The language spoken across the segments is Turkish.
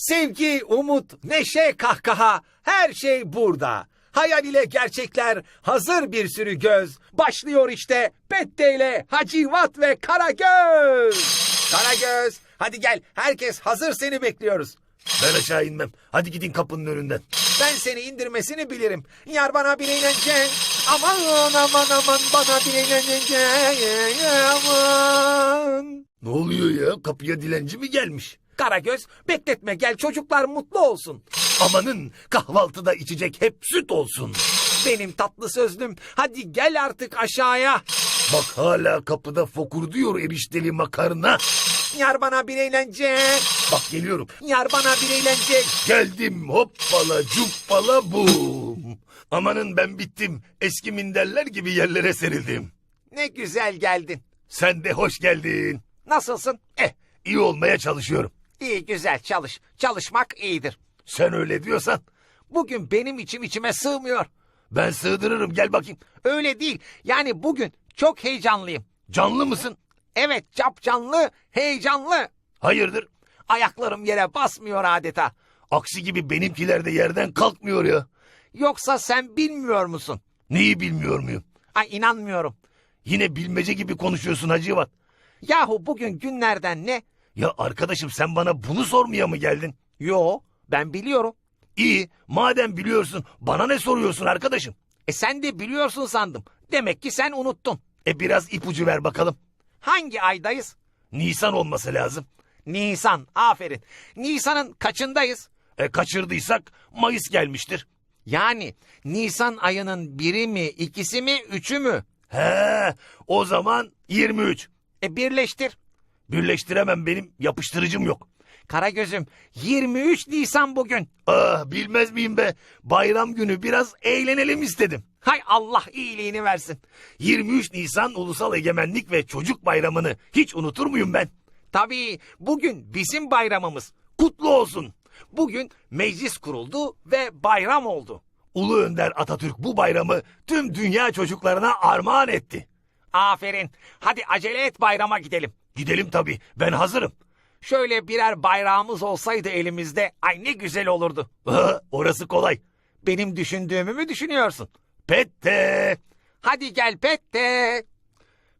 Sevgi, umut, neşe, kahkaha her şey burada. Hayal ile gerçekler hazır bir sürü göz. Başlıyor işte Pette ile Hacivat ve Karagöz. Karagöz hadi gel herkes hazır seni bekliyoruz. Ben aşağı inmem. Hadi gidin kapının önünden. Ben seni indirmesini bilirim. Yar bana bir eğlence. Aman aman aman bana bir eğlence. Ne oluyor ya? Kapıya dilenci mi gelmiş? Karagöz bekletme gel çocuklar mutlu olsun. Amanın kahvaltıda içecek hep süt olsun. Benim tatlı sözlüm hadi gel artık aşağıya. Bak hala kapıda fokurduyor erişteli makarna. Yar bana bir eğlence. Bak geliyorum. Yar bana bir eğlence. Geldim hoppala cuppala bum. Amanın ben bittim. Eski minderler gibi yerlere serildim. Ne güzel geldin. Sen de hoş geldin. Nasılsın? Eh iyi olmaya çalışıyorum. İyi güzel çalış. Çalışmak iyidir. Sen öyle diyorsan Bugün benim içim içime sığmıyor. ben sığdırırım gel bakayım. Öyle değil. Yani bugün çok heyecanlıyım. Canlı mısın? Evet cap canlı, heyecanlı. Hayırdır? Ayaklarım yere basmıyor adeta. Aksi gibi benimkiler de yerden kalkmıyor ya. Yoksa sen bilmiyor musun? Neyi bilmiyor muyum? Ay inanmıyorum. Yine bilmece gibi konuşuyorsun Hacivat. Yahu bugün günlerden ne? Ya arkadaşım sen bana bunu sormaya mı geldin? Yo ben biliyorum. İyi madem biliyorsun bana ne soruyorsun arkadaşım? E sen de biliyorsun sandım. Demek ki sen unuttun. E biraz ipucu ver bakalım. Hangi aydayız? Nisan olması lazım. Nisan. Aferin. Nisan'ın kaçındayız? E kaçırdıysak Mayıs gelmiştir. Yani Nisan ayının biri mi, ikisi mi, üçü mü? He o zaman 23. E birleştir. Birleştiremem benim yapıştırıcım yok. Karagözüm 23 Nisan bugün. Ah bilmez miyim be bayram günü biraz eğlenelim istedim. Hay Allah iyiliğini versin. 23 Nisan Ulusal Egemenlik ve Çocuk Bayramı'nı hiç unutur muyum ben? Tabii bugün bizim bayramımız. Kutlu olsun. Bugün meclis kuruldu ve bayram oldu. Ulu Önder Atatürk bu bayramı tüm dünya çocuklarına armağan etti. Aferin. Hadi acele et bayrama gidelim. Gidelim tabii ben hazırım. Şöyle birer bayrağımız olsaydı elimizde ay ne güzel olurdu. Orası kolay. Benim düşündüğümü mü düşünüyorsun? Pette. Hadi gel Pette.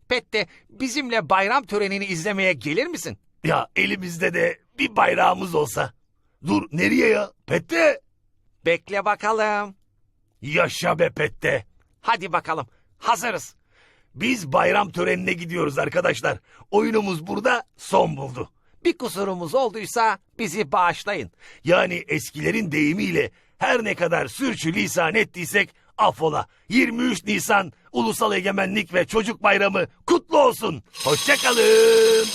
Pette bizimle bayram törenini izlemeye gelir misin? Ya elimizde de bir bayrağımız olsa. Dur nereye ya? Pette. Bekle bakalım. Yaşa be Pette. Hadi bakalım. Hazırız. Biz bayram törenine gidiyoruz arkadaşlar. Oyunumuz burada son buldu. Bir kusurumuz olduysa bizi bağışlayın. Yani eskilerin deyimiyle her ne kadar sürçülisan ettiysek affola. 23 Nisan Ulusal Egemenlik ve Çocuk Bayramı kutlu olsun. Hoşçakalın.